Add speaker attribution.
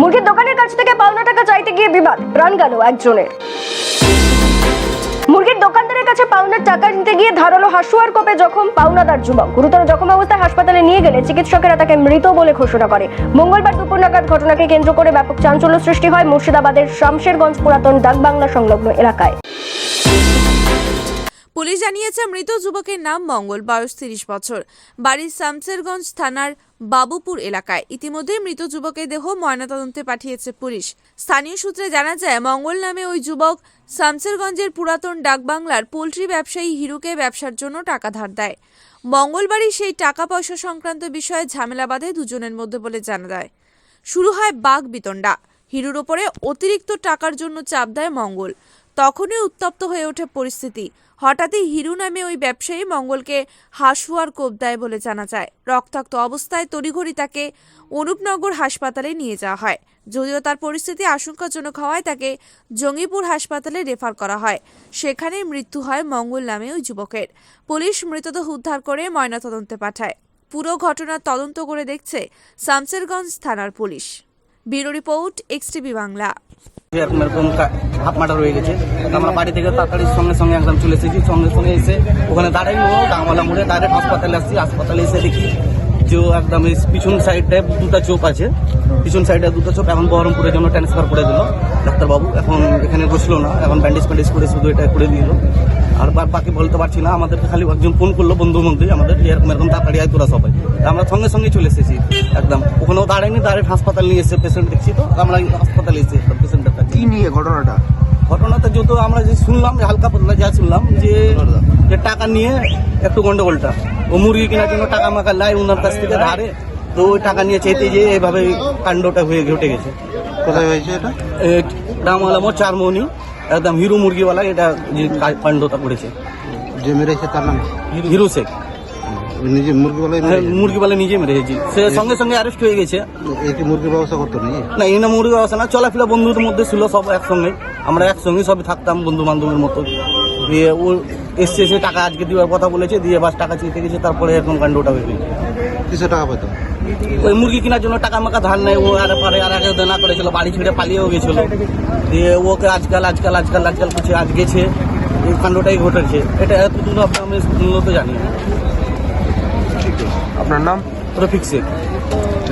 Speaker 1: মুরগির দোকানের কাছ থেকে পাওনা টাকা চাইতে গিয়ে বিবাদ। প্রাণ গেল একজনের। মুরগির দোকানদারের কাছে পাওনার টাকা নিতে গিয়ে ধারালো হাসুয়ার কোপে জখম পাওনাদার যুবক। গুরুতর জখম অবস্থায় হাসপাতালে নিয়ে গেলে চিকিৎসকেরা তাকে মৃত বলে ঘোষণা করে। মঙ্গলবার দুপুর নাগাদ ঘটনাকে কেন্দ্র করে ব্যাপক চাঞ্চল্য সৃষ্টি হয় মুর্শিদাবাদের শামশেরগঞ্জ পুরাতন ডাকবাংলা সংলগ্ন এলাকায়।
Speaker 2: পুলিশ জানিয়েছে, মৃত যুবকের নাম মঙ্গল, বয়স তিরিশ বছর। বাড়ি শামসেরগঞ্জ থানার বাবুপুর এলাকায়। ইতিমধ্যে মৃত যুবকের দেহ ময়নাতদন্তে পাঠিয়েছে পুলিশ। স্থানীয় সূত্রে জানা যায়, মঙ্গল নামে ওই যুবক শামসেরগঞ্জের পুরাতন ডাকবাংলার পোলট্রি ব্যবসায়ী হিরুকে ব্যবসার জন্য টাকা ধার দেয়। মঙ্গলবারই সেই টাকা পয়সা সংক্রান্ত বিষয়ে ঝামেলা বাঁধে দুজনের মধ্যে বলে জানা যায়। শুরু হয় বাঘ বিতণ্ডা। হিরুর ওপরে অতিরিক্ত টাকার জন্য চাপ দেয় মঙ্গল। তখনই উত্তপ্ত হয়ে ওঠে পরিস্থিতি। হঠাৎই হিরু নামে ওই ব্যবসায়ী মঙ্গলকে হাসুয়ার কোপ দেয় বলে জানা যায়। রক্তাক্ত অবস্থায় তড়িঘড়ি তাকে অনুপনগর হাসপাতালে নিয়ে যাওয়া হয়। যদিও তার পরিস্থিতি আশঙ্কাজনক হওয়ায় তাকে জঙ্গিপুর হাসপাতালে রেফার করা হয়। সেখানে মৃত্যু হয় মঙ্গল নামে ওই যুবকের। পুলিশ মৃতদেহ উদ্ধার করে ময়নাতদন্তে পাঠায়। পুরো ঘটনার তদন্ত করে দেখছে শামসেরগঞ্জ থানার police. Bureau report XTV Bangla.
Speaker 3: এরকম কা- হাফ মার্ডার হয়ে গেছে আমরা বাড়ি থেকে তাড়াতাড়ি সঙ্গে সঙ্গে একদম চলে এসেছি, সঙ্গে সঙ্গে এসে ওখানে দাঁড়াই ও ডাঙমালা মোড়ে ডাইরেক্ট হাসপাতালে আসছি, হাসপাতালে এসে দেখি যে একদম পিছন সাইডটায় দুটো চোপ আছে, পিছন সাইডে দুটো চোপ এখন বহরমপুরের জন্য ট্রান্সফার করে দিল। ডাক্তারবাবু এখন এখানে বসল না এখন ব্যান্ডেজ ফ্যান্ডেজ করে শুধু এটা করে দিল আর বা- বাকি বলতে পারছি না আমাদেরকে খালি একজন ফোন করল বন্ধুর মধ্যে আমাদের এরকম এরকম তাড়াতাড়ি আয় তোরা সবাই। আমরা সঙ্গে সঙ্গে চলে এসেছি একদম। ওখানেও দাঁড়ায়নি ডাইরেক্ট হাসপাতাল নিয়ে এসে পেশেন্ট দেখছি তো আমরা হাসপাতালে এসে পেশেন্টের কাছে
Speaker 4: কি নিয়ে ঘটনাটা?
Speaker 3: ঘটনাটা যেহেতু আমরা যে শুনলাম যে হালকা পাতলা যা শুনলাম যে যে টাকা নিয়ে একটু গন্ডগোলটা। ও মুরগি কেনার জন্য টাকা মাকা লাই ওনার কাছ থেকে ধারে তো ওই টাকা নিয়ে চাইতে যে এইভাবে কাণ্ডটা হয়ে ঘটে গেছে।
Speaker 4: কোথায় হয়েছে এটা?
Speaker 3: একদম হিরো মুরগিওয়ালা এটা যে কা- কাণ্ডটা করেছে।
Speaker 4: যে মেরেছে তার নাম?
Speaker 3: হিরো শেখ।
Speaker 4: নিজে
Speaker 3: হ্যাঁ, মুরগিওয়ালা নিজে মেরেছে। সে সঙ্গে সঙ্গে অ্যারেস্ট হয়ে গেছে।
Speaker 4: এই কি মুরগির ব্যবস্থা করতো নাকি?
Speaker 3: না এই না মুরগি ব্যবস্থা না চলাফেরা বন্ধুদের মধ্যে ছিল সব একসঙ্গে। আমরা একসঙ্গে সবই থাকতাম বন্ধু বান্ধবের মতো। দিয়ে ও এসছে এসে টাকা আজকে দেওয়ার কথা বলেছে দিয়ে বাস টাকা চেয়ে গেছে তারপরে এরকম কাণ্ডটা হয়ে গেছে।
Speaker 4: কিসে টাকা পেত
Speaker 3: ওই মুরগি কেনার জন্য টাকা মাকা ধার নেই ও আর পরে আর আগে দেনা করেছিল বাড়ি ছেড়ে পালিয়েও গেছিল। দিয়ে ওকে আজকাল আজকাল আজকাল আজকাল কিছু আজ গেছে। এই কাণ্ডটাই ঘটেছে। এটা এতটুকু আপনার আমি মূলত জানি না।
Speaker 4: আপনার নাম?
Speaker 3: রফিক শেখ।